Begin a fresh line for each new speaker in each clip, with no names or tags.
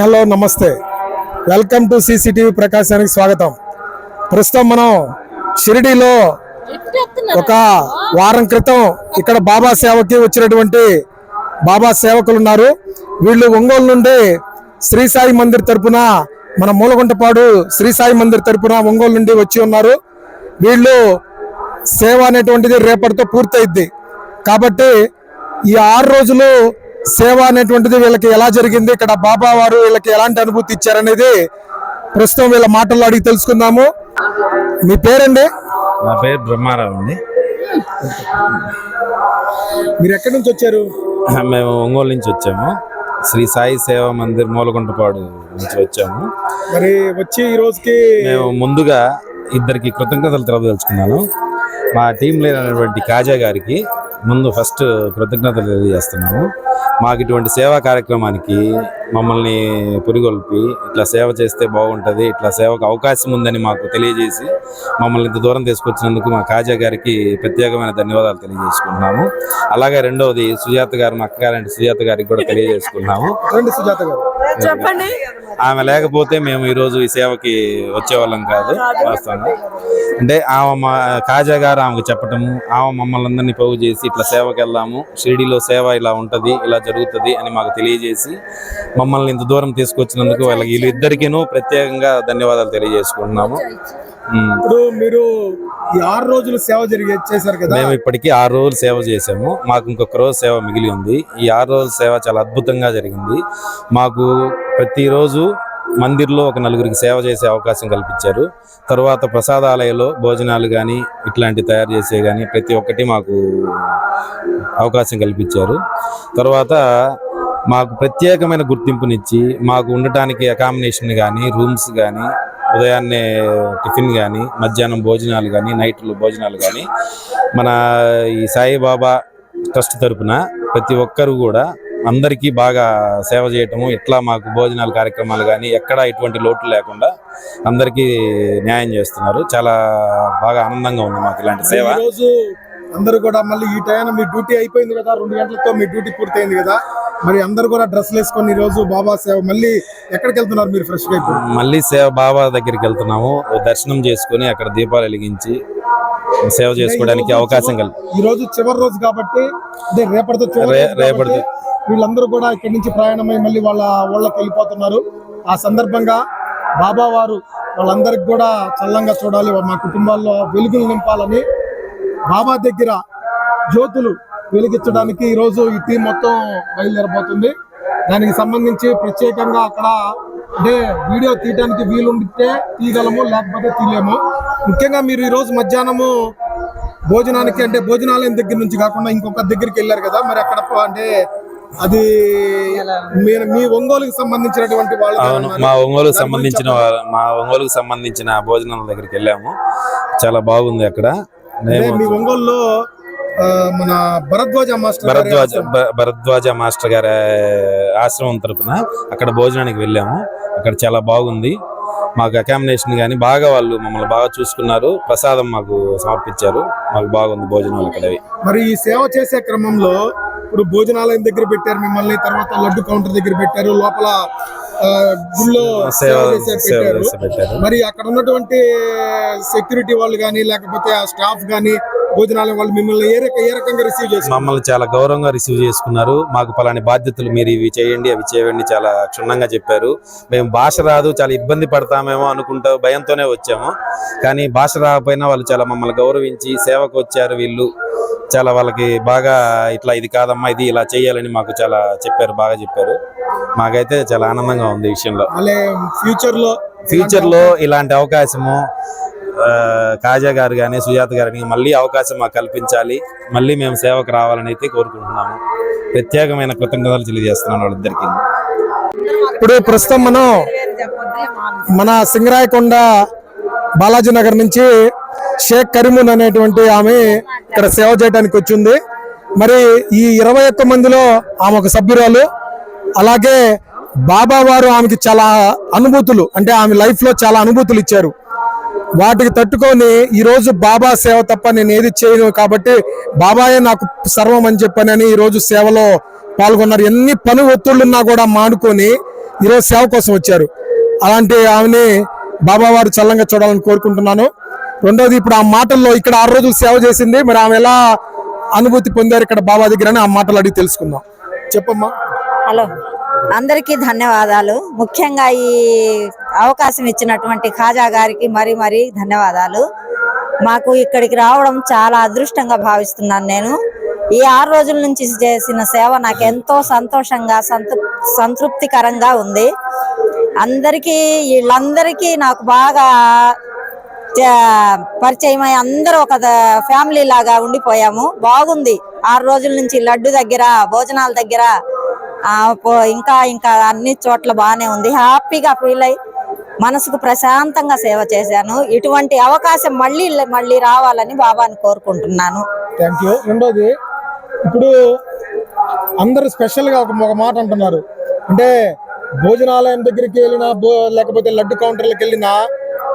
Hi hello నమస్తే. Welcome to CCTV ప్రకాశానికి స్వాగతం. ప్రస్తుతం మనం షిరిడీలో ఒక వారం క్రితం ఇక్కడ బాబా సేవకి వచ్చినటువంటి బాబా సేవకులు ఉన్నారు. వీళ్ళు ఒంగోలు నుండి శ్రీ సాయి మందిర్ తరపున మన మూలగుంటపాడు శ్రీ సాయి మందిర్ తరపున ఒంగోలు నుండి వచ్చి ఉన్నారు. వీళ్ళు సేవ అనేటువంటిది రేపటితో పూర్తయిద్ది. కాబట్టి ఈ ఆరు రోజులు సేవ అనేటువంటిది వీళ్ళకి ఎలా జరిగింది ఇక్కడ బాబా వారు వీళ్ళకి ఎలాంటి అనుభూతి ఇచ్చారనేది ప్రస్తుతం వీళ్ళ మాటల్లో అడిగి తెలుసుకుందాము. మీ పేరండి?
నా పేరు బ్రహ్మారావు అండి.
మీరు ఎక్కడి నుంచి వచ్చారు?
మేము ఒంగోలు నుంచి వచ్చాము. శ్రీ సాయి సేవా మందిర్ మూలగుంటపాడు నుంచి వచ్చాము.
మరి వచ్చి ఈ రోజుకి
మేము ముందుగా ఇద్దరికి కృతజ్ఞతలు తెలపదలుచుకున్నాను. మా టీం లేనటువంటి కాజా గారికి ముందు ఫస్ట్ కృతజ్ఞతలు తెలియజేస్తున్నాము. మాకు ఇటువంటి సేవా కార్యక్రమానికి మమ్మల్ని పురిగొల్పి ఇట్లా సేవ చేస్తే బాగుంటుంది ఇట్లా సేవకు అవకాశం ఉందని మాకు తెలియజేసి మమ్మల్ని ఇంత దూరం తీసుకొచ్చినందుకు మా కాజా గారికి ప్రత్యేకమైన ధన్యవాదాలు తెలియజేసుకుంటున్నాము. అలాగే రెండవది సుజాత గారు మా అక్కగారంటే సుజాత గారికి కూడా తెలియజేసుకుంటున్నాము.
రండి సుజాత గారు.
చెప్పండి.
ఆమె లేకపోతే మేము ఈ రోజు ఈ సేవకి వచ్చేవాళ్ళం కాదు వాస్తవంగా అంటే ఆమె మా కాజా గారు ఆమెకు చెప్పటము ఆమె మమ్మల్ని అందరినీ పోగు చేసి ఇట్లా సేవకి వెళ్దాము షిరిడీలో సేవ ఇలా ఉంటది ఇలా జరుగుతుంది అని మాకు తెలియజేసి మమ్మల్ని ఇంత దూరం తీసుకొచ్చినందుకు వాళ్ళకి వీళ్ళిద్దరికీను ప్రత్యేకంగా ధన్యవాదాలు తెలియజేసుకుంటున్నాము.
ఇప్పుడు మీరు ఈ ఆరు రోజులు సేవ జరిగి చేశారు కదా?
మేము ఇప్పటికీ ఆరు రోజులు సేవ చేసాము మాకు ఇంకొక రోజు సేవ మిగిలి ఉంది. ఈ ఆరు రోజుల సేవ చాలా అద్భుతంగా జరిగింది. మాకు ప్రతిరోజు మందిర్లో ఒక నలుగురికి సేవ చేసే అవకాశం కల్పించారు. తర్వాత ప్రసాదాలయంలో భోజనాలు కానీ ఇట్లాంటి తయారు చేసే కానీ ప్రతి ఒక్కటి మాకు అవకాశం కల్పించారు. తర్వాత మాకు ప్రత్యేకమైన గుర్తింపునిచ్చి మాకు ఉండటానికి అకామిడేషన్ కానీ రూమ్స్ కానీ ఉదయాన్నే టిఫిన్ కానీ మధ్యాహ్నం భోజనాలు కానీ నైట్లో భోజనాలు కానీ మన ఈ సాయిబాబా ట్రస్ట్ తరపున ప్రతి ఒక్కరు కూడా అందరికీ బాగా సేవ చేయటము ఇట్లా మాకు భోజనాల కార్యక్రమాలు కానీ ఎక్కడ ఎటువంటి లోటు లేకుండా అందరికీ న్యాయం చేస్తున్నారు. చాలా బాగా ఆనందంగా ఉంది మాకు ఇలాంటి సేవ.
రోజు అందరూ కూడా మళ్ళీ ఈ టైం మీ డ్యూటీ అయిపోయింది కదా రెండు గంటలతో మీ డ్యూటీ పూర్తయింది కదా మరి అందరూ కూడా డ్రెస్లు వేసుకొని ఈ రోజు బాబా సేవ మళ్ళీ ఎక్కడికి వెళ్తున్నారు మీరు ఫ్రెష్గా ఇప్పుడు
మళ్ళీ సేవ బాబా దగ్గరికి వెళ్తున్నాము. దర్శనం చేసుకొని అక్కడ దీపాలు వెలిగించి సేవ చేసుకోవడానికి అవకాశం కల్
ఈ రోజు చివరి కాబట్టి రేపటితో రోజు కాబట్టి
రేపటితో.
వీళ్ళందరూ కూడా ఇక్కడి నుంచి ప్రయాణమై మళ్ళీ వాళ్ళ ఊళ్ళకి వెళ్ళిపోతున్నారు. ఆ సందర్భంగా బాబా వారు వాళ్ళందరికి కూడా చల్లంగా చూడాలి. మా కుటుంబాల్లో వెలుగులు నింపాలని బాబా దగ్గర జ్యోతులు వెలిగించడానికి ఈ రోజు ఈ టీం మొత్తం బయలుదేరబోతుంది. దానికి సంబంధించి ప్రత్యేకంగా అక్కడ అంటే వీడియో తీయడానికి వీలుంటే తీయగలము లేకపోతే తీయలేము. ముఖ్యంగా మీరు ఈ రోజు మధ్యాహ్నము భోజనానికి అంటే భోజనాలయం దగ్గర నుంచి కాకుండా ఇంకొక దగ్గరికి వెళ్ళారు కదా మరి అక్కడ అంటే అది మీరు మీ ఒంగోలుకి సంబంధించినటువంటి వాళ్ళు
అవును మా ఒంగోలుకు సంబంధించిన మా ఒంగోలుకు సంబంధించిన భోజనాల దగ్గరికి వెళ్ళాము. చాలా బాగుంది అక్కడ.
మీ ఒంగోలులో మన భరద్వాజ మాస్టర్
భరద్వాజ భరద్వాజ మాస్టర్ గారి ఆశ్రమం తరపున అక్కడ భోజనానికి వెళ్ళాము. అక్కడ చాలా బాగుంది. మాకు అకామిడేషన్ కానీ బాగా వాళ్ళు మమ్మల్ని బాగా చూసుకున్నారు. ప్రసాదం మాకు సమర్పించారు. మాకు బాగుంది భోజనాలు అక్కడవి
మరి ఈ సేవ చేసే క్రమంలో ఇప్పుడు భోజనాలయం దగ్గర పెట్టారు మిమ్మల్ని తర్వాత లడ్డు కౌంటర్ దగ్గర పెట్టారు లోపల గుళ్ళో పెట్టారు. మరి అక్కడ ఉన్నటువంటి సెక్యూరిటీ వాళ్ళు కానీ లేకపోతే ఆ స్టాఫ్ కానీ భోజనాలయం వాళ్ళు మిమ్మల్ని ఏ రక ఏ రకంగా రిసీవ్ చేస్తారు
మమ్మల్ని చాలా గౌరవంగా రిసీవ్ చేసుకున్నారు. మాకు పలాని బాధ్యతలు మీరు ఇవి చేయండి అవి చేయండి చాలా క్షుణ్ణంగా చెప్పారు. మేము భాష రాదు చాలా ఇబ్బంది పడతామేమో అనుకుంటూ భయంతోనే వచ్చాము. కానీ భాష రాకపోయినా వాళ్ళు చాలా మమ్మల్ని గౌరవించి సేవకు వచ్చారు వీళ్ళు. చాలా వాళ్ళకి బాగా ఇట్లా ఇది కాదమ్మా ఇది ఇలా చేయాలని మాకు చాలా చెప్పారు బాగా చెప్పారు. మాకైతే చాలా ఆనందంగా ఉంది ఈ విషయంలో. ఫ్యూచర్లో ఫ్యూచర్లో ఇలాంటి అవకాశము కాజా గారు కానీ సుజాత గారిని మళ్ళీ అవకాశం మాకు కల్పించాలి. మళ్ళీ మేము సేవకు రావాలని అయితే కోరుకుంటున్నాము. ప్రత్యేకమైన కృతజ్ఞతలు తెలియజేస్తున్నాను వాళ్ళిద్దరికి
ఇప్పుడు ప్రస్తుతం మనం మన సింగరాయకొండ బాలాజీ నగర్ నుంచి షేక్ కరీమున్ అనేటువంటి ఆమె ఇక్కడ సేవ చేయడానికి వచ్చింది. మరి ఈ ఇరవై ఒక్క మందిలో ఆమె ఒక సభ్యురాలు. అలాగే బాబా వారు ఆమెకి చాలా అనుభూతులు అంటే ఆమె లైఫ్లో చాలా అనుభూతులు ఇచ్చారు. వాటికి తట్టుకొని ఈ రోజు బాబా సేవ తప్ప నేను ఏది చేయను కాబట్టి బాబాయే నాకు సర్వం అని చెప్పానని ఈ రోజు సేవలో పాల్గొన్నారు. ఎన్ని పని ఒత్తిళ్ళున్నా కూడా మానుకొని ఈరోజు సేవ కోసం వచ్చారు. అలాంటి ఆమెని బాబా వారు చల్లంగా చూడాలని కోరుకుంటున్నాను. రెండోది ఇప్పుడు ఆ మాటల్లో ఇక్కడ ఆరు రోజులు సేవ చేసింది. మరి ఆమె ఎలా అనుభూతి పొందారు ఇక్కడ బాబా దగ్గర అని ఆ మాటలు అడిగి తెలుసుకుందాం. చెప్పమ్మా.
హలో. అందరికీ ధన్యవాదాలు. ముఖ్యంగా ఈ అవకాశం ఇచ్చినటువంటి ఖాజా గారికి మరీ మరీ ధన్యవాదాలు. మాకు ఇక్కడికి రావడం చాలా అదృష్టంగా భావిస్తున్నాను నేను. ఈ ఆరు రోజుల నుంచి చేసిన సేవ నాకు ఎంతో సంతోషంగా సంతృప్తికరంగా ఉంది. అందరికీ వీళ్ళందరికీ నాకు బాగా పరిచయమై అందరూ ఒక ఫ్యామిలీ లాగా ఉండిపోయాము. బాగుంది. ఆరు రోజుల నుంచి లడ్డు దగ్గర భోజనాల దగ్గర ఇంకా ఇంకా అన్ని చోట్ల బాగానే ఉంది. హ్యాపీగా ఫీల్ అయ్యి మనసుకు ప్రశాంతంగా సేవ చేశాను. ఇటువంటి అవకాశం మళ్ళీ మళ్ళీ రావాలని బాబాని కోరుకుంటున్నాను.
రెండోది ఇప్పుడు అందరూ స్పెషల్గా ఒక మాట అంటున్నారు. అంటే భోజనాలయం దగ్గరికి వెళ్ళినా లేకపోతే లడ్డు కౌంటర్లకు వెళ్ళినా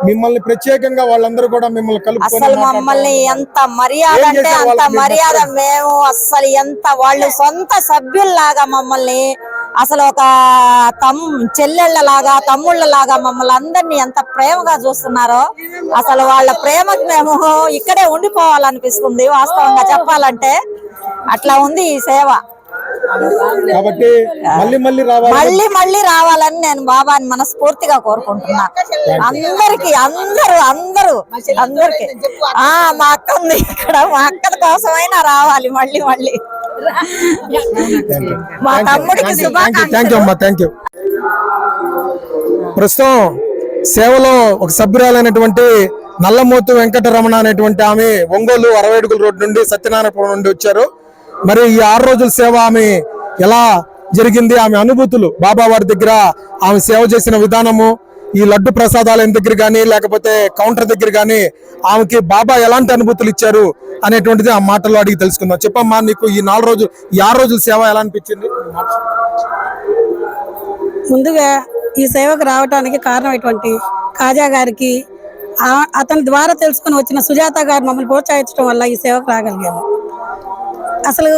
మిమ్మల్ని ప్రత్యేకంగా వాళ్ళందరూ కూడా మిమ్మల్ని కలుపుకొని
అసలు. మమ్మల్ని ఎంత మర్యాద అంటే అంత మర్యాద? మేము అస్సలు ఎంత వాళ్ళు సొంత సభ్యుల్లాగా మమ్మల్ని అసలు ఒక తమ్ చెల్లెళ్ళలాగా తమ్ముళ్ళలాగా మమ్మల్ని అందరినీ ఎంత ప్రేమగా చూస్తున్నారో అసలు వాళ్ళ ప్రేమకి మేము ఇక్కడే ఉండిపోవాలనిపిస్తుంది వాస్తవంగా చెప్పాలంటే అట్లా ఉంది ఈ సేవ
కాబట్టి మళ్ళీ మళ్ళీ రావాలి
మళ్ళీ మళ్ళీ రావాలని నేను బాబాని మనస్ఫూర్తిగా కోరుకుంటున్నా. అందరికి అందరూ అందరూ అందరికి. ఆ మా అక్క ఉంది ఇక్కడ మా అక్క కోసమైనా రావాలి మళ్ళీ మళ్ళీ. మా తమ్ముడికి శుభాకాంక్షలు.
ప్రస్తుతం సేవలో ఒక సభ్యురాలైనటువంటి నల్లమోతు వెంకటరమణ అనేటువంటి ఆమె ఒంగోలు అరవై అడుగుల రోడ్ నుండి సత్యనారాయణపురం నుండి వచ్చారు. మరి ఈ ఆరు రోజుల సేవ ఆమె ఎలా జరిగింది? ఆమె అనుభూతులు. బాబా వారి దగ్గర ఆమె సేవ చేసిన విధానము ఈ లడ్డు ప్రసాదాలయం దగ్గర కానీ లేకపోతే కౌంటర్ దగ్గర కానీ ఆమెకి బాబా ఎలాంటి అనుభూతులు ఇచ్చారు అనేటువంటిది ఆ మాటల్లో అడిగి తెలుసుకుందాం. చెప్పమ్మా నీకు ఈ నాలుగు రోజులు ఈ ఆరు రోజుల సేవ ఎలా అనిపించింది?
ముందుగా ఈ సేవకు రావడానికి కారణమైనటువంటి కాజా గారికి అతని ద్వారా తెలుసుకొని వచ్చిన సుజాత గారు మమ్మల్ని ప్రోత్సహించడం వల్ల ఈ సేవకు రాగలిగాము. అసలు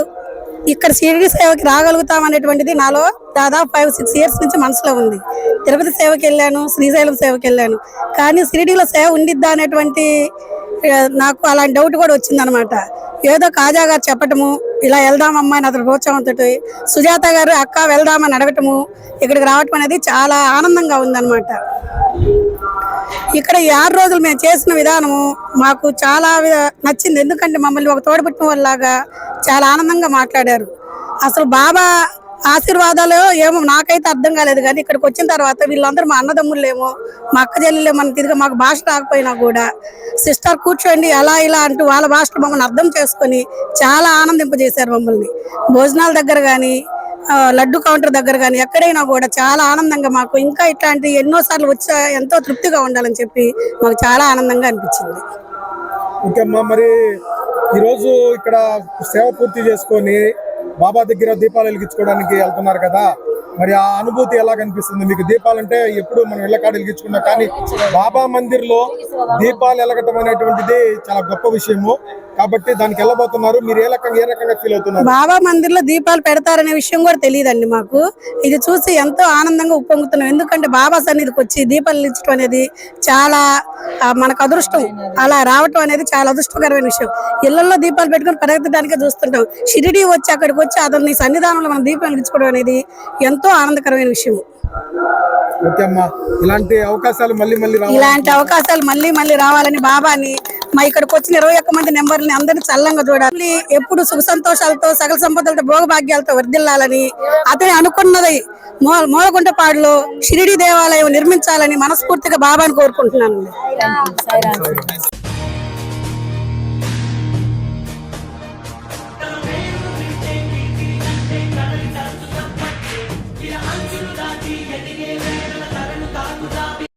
ఇక్కడ షిరిడి సేవకి రాగలుగుతాం అనేటువంటిది నాలో దాదాపు ఫైవ్ సిక్స్ ఇయర్స్ నుంచి మనసులో ఉంది. తిరుపతి సేవకి వెళ్ళాను శ్రీశైలం సేవకి వెళ్ళాను. కానీ షిరిడిలో సేవ ఉండిద్దా అనేటువంటి నాకు అలాంటి డౌట్ కూడా వచ్చిందనమాట. ఏదో కాజా గారు చెప్పటము ఇలా వెళ్దామమ్మా అని అతను ప్రోత్సాహంతో సుజాత గారు అక్క వెళ్దామని అడగటము ఇక్కడికి రావటం అనేది చాలా ఆనందంగా ఉందన్నమాట ఇక్కడ ఈ ఆరు రోజులు మేము చేసిన విధానము మాకు చాలా నచ్చింది. ఎందుకంటే మమ్మల్ని ఒక తోడబుట్టిన వాళ్ళలాగా చాలా ఆనందంగా మాట్లాడారు. అసలు బాబా ఆశీర్వాదాలు ఏమో నాకైతే అర్థం కాలేదు. కానీ ఇక్కడికి వచ్చిన తర్వాత వీళ్ళందరూ మా అన్నదమ్ముళ్ళేమో మా అక్క చెల్లెలే మన తిరిగి మాకు భాష రాకపోయినా కూడా సిస్టర్ కూర్చోండి అలా ఇలా అంటూ వాళ్ళ భాషలో మమ్మల్ని అర్థం చేసుకొని చాలా ఆనందింపజేశారు మమ్మల్ని. భోజనాల దగ్గర కానీ లడ్డు కౌంటర్ దగ్గర కానీ ఎక్కడైనా కూడా చాలా ఆనందంగా మాకు ఇంకా ఇట్లాంటి ఎన్నోసార్లు వచ్చా ఎంతో తృప్తిగా ఉండాలని చెప్పి మాకు చాలా ఆనందంగా అనిపించింది.
ఇంకమ్మా మరి ఈరోజు ఇక్కడ సేవ పూర్తి చేసుకొని బాబా దగ్గర దీపాలు వెలిగించుకోవడానికి వెళ్తున్నారు కదా. మరి ఆ అనుభూతి ఎలా కనిపిస్తుంది? మీకు దీపాలంటే ఎప్పుడు మనం ఇళ్ళకాడ వెలిగించుకున్నాం కానీ బాబా మందిర్లో దీపాలు వెలగటం అనేటువంటిది చాలా గొప్ప విషయము. కాబట్టి దానికి వెళ్ళబోతున్నారు. మీరు ఏ రకంగా ఏ రకంగా ఫీల్ అవుతున్నారు?
బాబా మందిర్లో దీపాలు పెడతారనే విషయం కూడా తెలియదండి మాకు. ఇది చూసి ఎంతో ఆనందంగా ఉప్పొంగుతున్నాం. ఎందుకంటే బాబా సన్నిధికి వచ్చి దీపాలు నిలిచడం అనేది చాలా మనకు అదృష్టం. అలా రావటం అనేది చాలా అదృష్టకరమైన విషయం. ఇళ్ళలో దీపాలు పెట్టుకొని పరిగెత్తడానికే చూస్తుంటాం. షిరిడి వచ్చి అక్కడికి వచ్చి అతని సన్నిధానంలో మనం దీపాలు వెలిగించుకోవడం అనేది ఎంతో ఆనందకరమైన విషయం
ఇలాంటి అవకాశాలు మళ్ళీ మళ్ళీ రావాలి?
ఇలాంటి అవకాశాలు మళ్ళీ మళ్ళీ రావాలని బాబాని మా ఇక్కడికి వచ్చిన ఇరవై ఒక్క మంది నెంబర్ని అందరినీ చల్లంగా చూడాలి. ఎప్పుడు సుఖ సంతోషాలతో సకల సంపదలతో భోగభాగ్యాలతో వర్ధిల్లాలని అతని అనుకున్నది మూలగుంటపాడులో షిరిడి దేవాలయం నిర్మించాలని మనస్ఫూర్తిగా బాబాని కోరుకుంటున్నాను.